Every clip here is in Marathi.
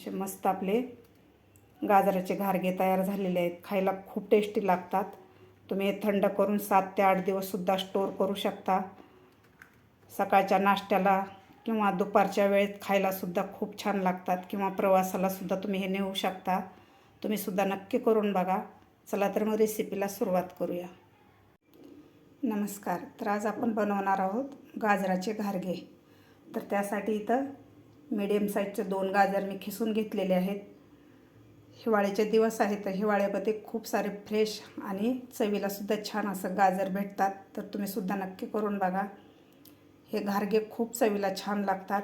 असे मस्त आपले गाजराचे घारगे तयार झालेले आहेत. खायला खूप टेस्टी लागतात. तुम्ही हे थंड करून सात ते आठ दिवससुद्धा स्टोअर करू शकता. सकाळच्या नाश्त्याला किंवा दुपारच्या वेळेत खायलासुद्धा खूप छान लागतात किंवा प्रवासालासुद्धा तुम्ही हे नेऊ शकता. तुम्हीसुद्धा नक्की करून बघा. चला तर मग रेसिपीला सुरुवात करूया. नमस्कार. तर आज आपण बनवणार आहोत गाजराचे घारगे. तर त्यासाठी इथं मीडियम साईजचे दोन गाजर मी खिसून घेतलेले आहेत. हिवाळ्याचे दिवस आहेत तर हिवाळ्यामध्ये खूप सारे फ्रेश आणि चवीलासुद्धा छान असं गाजर भेटतात. तर तुम्हीसुद्धा नक्की करून बघा. हे घारगे खूप चवीला छान लागतात.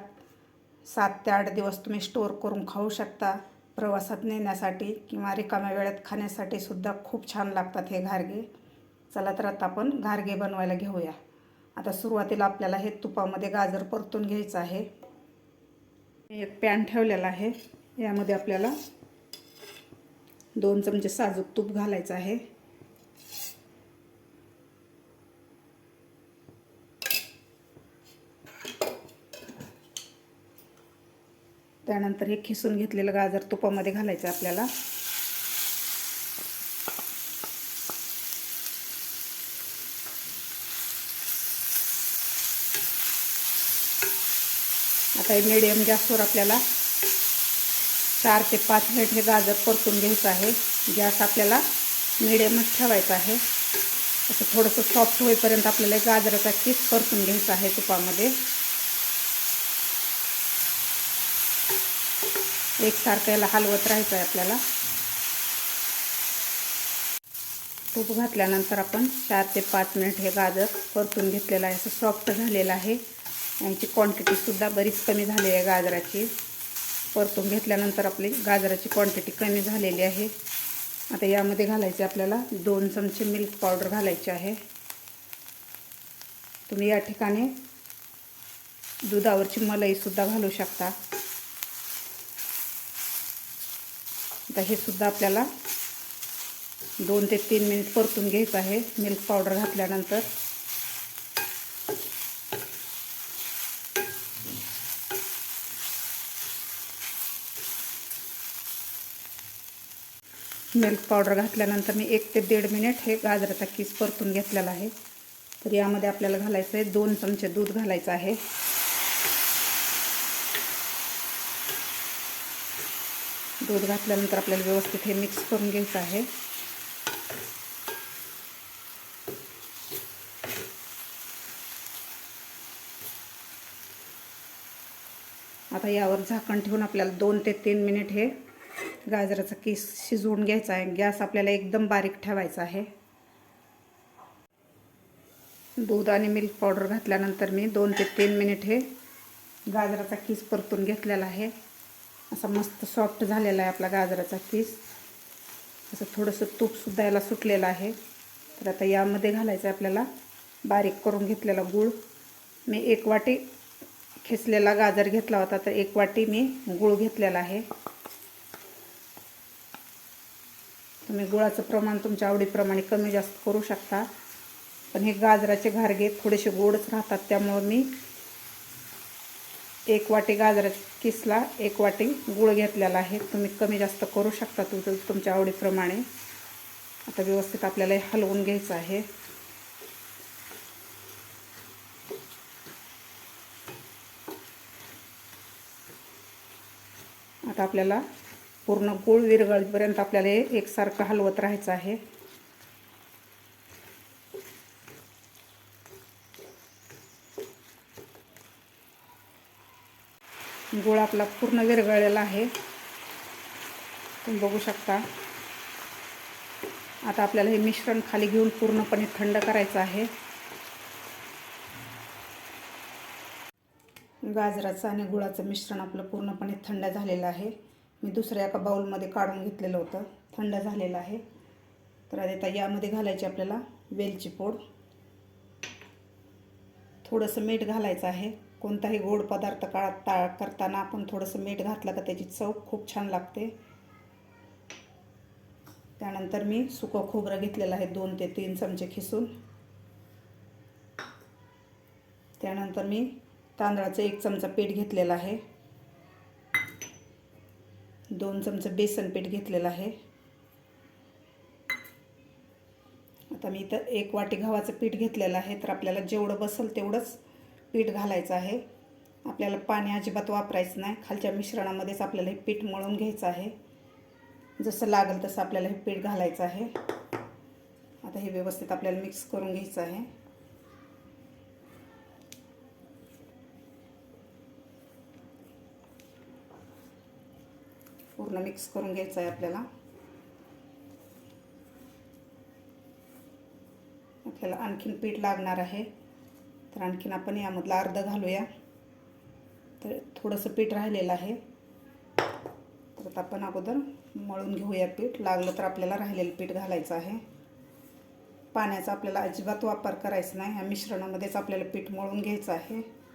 सात ते आठ दिवस तुम्ही स्टोअर करून खाऊ शकता. प्रवासात नेण्यासाठी किंवा रिकाम्या वेळेत खाण्यासाठी सुद्धा खूप छान लागतात हे घारगे. चला तर आता आपण घारगे बनवायला घेऊया. आता सुरुवातीला आपल्याला हे तुपामध्ये गाजर परतून घ्यायचं आहे. एक पॅन ठेवलेला आहे. यामध्ये आपल्याला दोन चमचे साजूक तूप घालायचं आहे. त्यानंतर हे खिसून घेतलेलं गाजर तुपामध्ये घालायचं आपल्याला. आता हे मिडियम गॅसवर आपल्याला चार ते पाच मिनिट हे गाजर परतून घ्यायचं आहे. गॅस आपल्याला मिडियमच ठेवायचा आहे. असं थोडंसं सॉफ्ट होईपर्यंत आपल्याला गाजराचा किस परतून घ्यायचा आहे तुपामध्ये. एकसारखं याला हलवत राहायचं आहे आपल्याला. तूप घातल्यानंतर आपण चार ते पाच मिनिट हे गाजर परतून घेतलेलं आहे. असं सॉफ्ट झालेलं आहे. यांची क्वांटिटीसुद्धा बरीच कमी झाली आहे गाजराची. परतून घेतल्यानंतर आपली गाजराची क्वांटिटी कमी झालेली आहे. आता यामध्ये घालायचे आपल्याला दोन चमचे मिल्क पावडर घालायचे आहे. तुम्ही या ठिकाणी दुधावरची मलईसुद्धा घालू शकता. आता हे सुद्धा आपल्याला दोन ते तीन मिनिट परतून घ्यायचं आहे. मिल्क पावडर घातल्यानंतर मिल्क पावडर घातल्यानंतर मी एक ते दीड मिनिट हे गाजराचा किस परतून घेतलेला आहे. तर यामध्ये आपल्याला घालायचं आहे दोन चमचे दूध घालायचं आहे. दूध घातल्यानंतर आपल्याला व्यवस्थित हे मिक्स करून घ्यायचं आहे. आता यावर झाकण ठेवून आपल्याला दोन ते तीन मिनिट हे गाजराचा केस शिजवून घ्यायचा आहे. गॅस आपल्याला एकदम बारीक ठेवायचा आहे. दूध आणि मिल्क पावडर घातल्यानंतर मी दोन ते तीन मिनिट हे गाजराचा किस परतून घेतलेला आहे. असा मस्त सॉफ्ट झालेला आहे आपला गाजराचा किस. असं थोडंसं तूपसुद्धा याला सुटलेलं आहे. तर आता यामध्ये घालायचं आहे आपल्याला बारीक करून घेतलेला गूळ. मी एक वाटी खेचलेला गाजर घेतला होता तर एक वाटी मी गूळ घेतलेला आहे. तुम्ही गुळाचं प्रमाण तुमच्या आवडीप्रमाणे कमी जास्त करू शकता. पण हे गाजराचे घारगे थोडेसे गोडच राहतात त्यामुळं मी एक वाटी गाजरा किसला एक वाटी गुळ घेतलेला आहे. तुम्ही कमी जास्त करू शकता तुम तुमच्या आवडीप्रमाणे. आता व्यवस्थित आपल्याला हे हलवून घ्यायचं आहे. आता आपल्याला पूर्ण गूळ विरगळपर्यंत आपल्याला हे एकसारखं हलवत राहायचं आहे. गुळ आपला पूर्ण विरघळलेला आहे. तुम्ही बघू शकता. आता आपल्याला हे मिश्रण खाली घेऊन पूर्णपणे थंड करायचं आहे. गाजराचं आणि गुळाचं मिश्रण आपलं पूर्णपणे थंड झालेलं आहे. मी दुसऱ्या एका बाऊलमध्ये काढून घेतलेलं होतं. थंड झालेलं आहे. तर आता यामध्ये घालायची आपल्याला वेलची पूड. थोडंसं मीठ घालायचं आहे. कोणताही गोड पदार्थ काळात ता करताना आपण थोडंसं मीठ घातलं का त्याची चव खूप छान लागते. त्यानंतर मी सुकं खोबरं घेतलेलं आहे दोन ते तीन चमचे खिसून. त्यानंतर मी तांदळाचं एक चमचा पीठ घेतलेलं आहे. दोन चमचे बेसन पीठ घेतलेलं आहे. आता मी इथं एक वाटी गव्हाचं पीठ घेतलेलं आहे. तर आपल्याला जेवढं बसेल तेवढंच पीठ घालायचं आहे. आपल्याला पाणी अजिबात वापरायचं नाही. खालच्या मिश्रणामध्येच आपल्याला हे पीठ मळून घ्यायचं आहे. जसं लागेल तसं आपल्याला हे पीठ घालायचं आहे. आता हे व्यवस्थित आपल्याला मिक्स करून घ्यायचं आहे. पूर्ण मिक्स करून घ्यायचं आहे आपल्याला. आपल्याला आणखीन पीठ लागणार आहे. तर आणखीन आपण यामधलं अर्ध घालूया. तर थोडंसं पीठ राहिलेलं आहे. तर आता आपण अगोदर मळून घेऊया पीठ. लागलं तर आपल्याला राहिलेलं पीठ घालायचं आहे. पाण्याचा आपल्याला अजिबात वापर करायचा नाही. ह्या मिश्रणामध्येच आपल्याला पीठ मळून घ्यायचं आहे.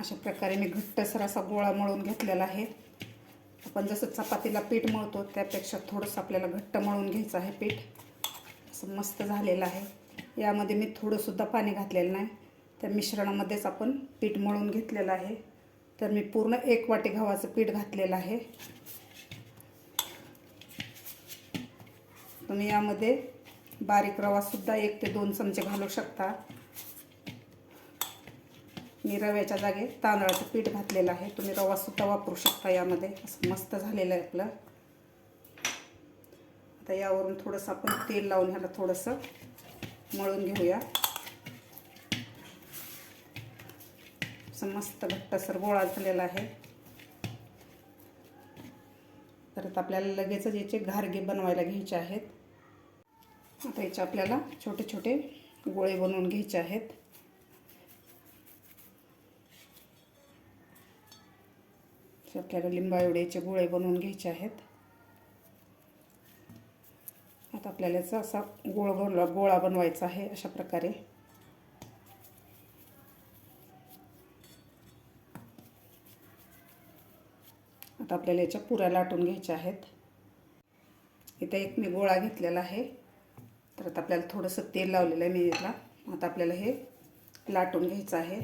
अशा प्रकारे मी घट्टसर असा गोळा मळून घेतलेला आहे. आपण जसं चपातीला पीठ मळतो त्यापेक्षा थोडंसं आपल्याला घट्ट मळून घ्यायचं आहे पीठ. असं मस्त झालेलं आहे. यामध्ये मी थोडंसुद्धा पाणी घातलेलं नाही. त्या मिश्रणामध्येच आपण पीठ मळून घेतलेलं आहे. तर मी पूर्ण एक वाटी गव्हाचं पीठ घातलेलं आहे. तुम्ही यामध्ये बारीक रवासुद्धा एक ते दोन चमचे घालू शकता. मी रव्याच्या जागी तांदळाचं पीठ घातलेलं आहे. तुम्ही रवासुद्धा वापरू शकता यामध्ये. असं मस्त झालेलं आहे आपलं. आता यावरून थोडंसं आपण तेल लावून ह्याला थोडंसं मळून घेऊया. असं मस्त घट्टसर गोळा झालेला आहे. परत आपल्याला लगेचच याचे घारगे बनवायला घ्यायचे आहेत. आता याचे आपल्याला छोटे छोटे गोळे बनवून घ्यायचे आहेत. आपल्याला लिंबा एवढ्याचे गोळे बनवून घ्यायचे आहेत. आता आपल्याला याचा असा गोळ गोळा गोळा बनवायचा आहे अशा प्रकारे. आता आपल्याला याच्या पुऱ्या लाटून घ्यायच्या आहेत. इथे एक मी गोळा घेतलेला आहे. तर आता आपल्याला थोडंसं तेल लावलेलं आहे मी याला. आता आपल्याला हे लाटून घ्यायचं आहे.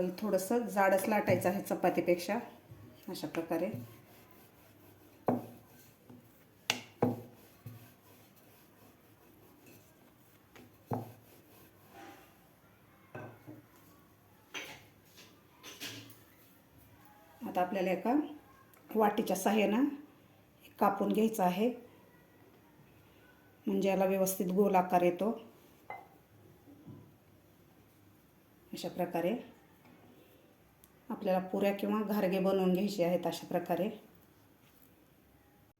आपल्याला थोडंसं जाडच लाटायचं आहे चपातीपेक्षा अशा प्रकारे. आता आपल्याला एका वाटीच्या साह्यानं कापून घ्यायचं आहे. म्हणजे याला व्यवस्थित गोल आकार येतो. अशा प्रकारे. आपल्याला पुऱ्या किंवा घारगे बनवून घ्यायचे आहेत अशा प्रकारे.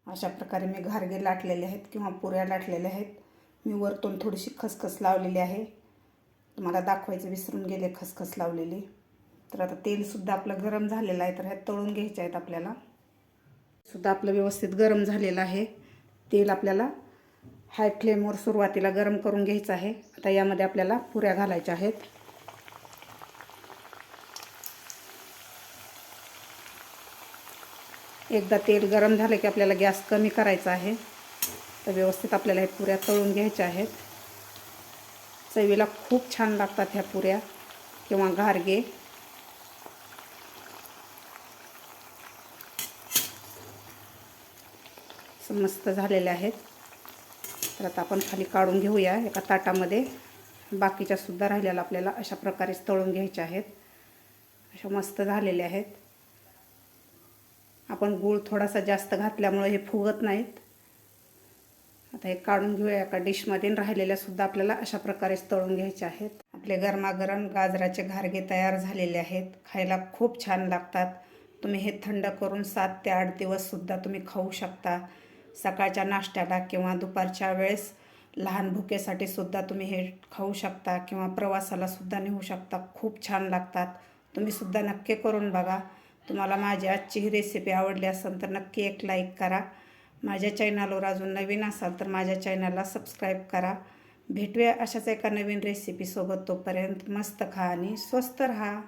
अशा प्रकारे मी घारगे लाटलेले आहेत किंवा पुऱ्या लाटलेल्या आहेत. मी वरतून थोडीशी खसखस लावलेली आहे. तुम्हाला दाखवायचं विसरून गेले खसखस लावलेली. तर आता तेलसुद्धा आपलं गरम झालेलं आहे तर ह्यात तळून घ्यायचे आहेत आपल्याला. सुद्धा आपलं व्यवस्थित गरम झालेलं आहे. तेल आपल्याला हाय फ्लेमवर सुरुवातीला गरम करून घ्यायचं आहे. आता यामध्ये आपल्याला पुऱ्या घालायच्या आहेत. एकदा तेल गरम झालं की आपल्याला गॅस कमी करायचा आहे. तर व्यवस्थित आपल्याला हे पुऱ्या तळून घ्यायच्या आहेत. चवीला खूप छान लागतात ह्या पुऱ्या किंवा घारगे मस्त झालेले आहेत. तर आता आपण खाली काढून घेऊया एका ताटामध्ये. बाकीच्या सुद्धा राहिलेल्या आपल्याला अशा प्रकारेच तळून घ्यायच्या आहेत. अशा मस्त झालेल्या आहेत. आपण गूळ थोडासा जास्त घातल्यामुळे हे फुगत नाहीत. आता हे काढून घेऊया एका डिशमध्ये राहिलेल्या सुद्धा आपल्याला अशा प्रकारेच तळून घ्यायचे आहेत. आपले गरमागरम गाजराचे घारगे तयार झालेले आहेत. खायला खूप छान लागतात. तुम्ही हे थंड करून सात ते आठ दिवससुद्धा तुम्ही खाऊ शकता. सकाळच्या नाश्त्याला किंवा दुपारच्या वेळेस लहान भुकेसाठी सुद्धा तुम्ही हे खाऊ शकता किंवा प्रवासाला सुद्धा नेऊ शकता. खूप छान लागतात. तुम्ही सुद्धा नक्की करून बघा. तुम्हाला माझी आजची ही रेसिपी आवडली असेल तर नक्की एक लाईक करा. माझ्या चॅनलवर अजून नवीन असाल तर माझ्या चॅनलला सबस्क्राईब करा. भेटूया अशाच एका नवीन रेसिपीसोबत तोपर्यंत मस्त खा आणि स्वस्त राहा.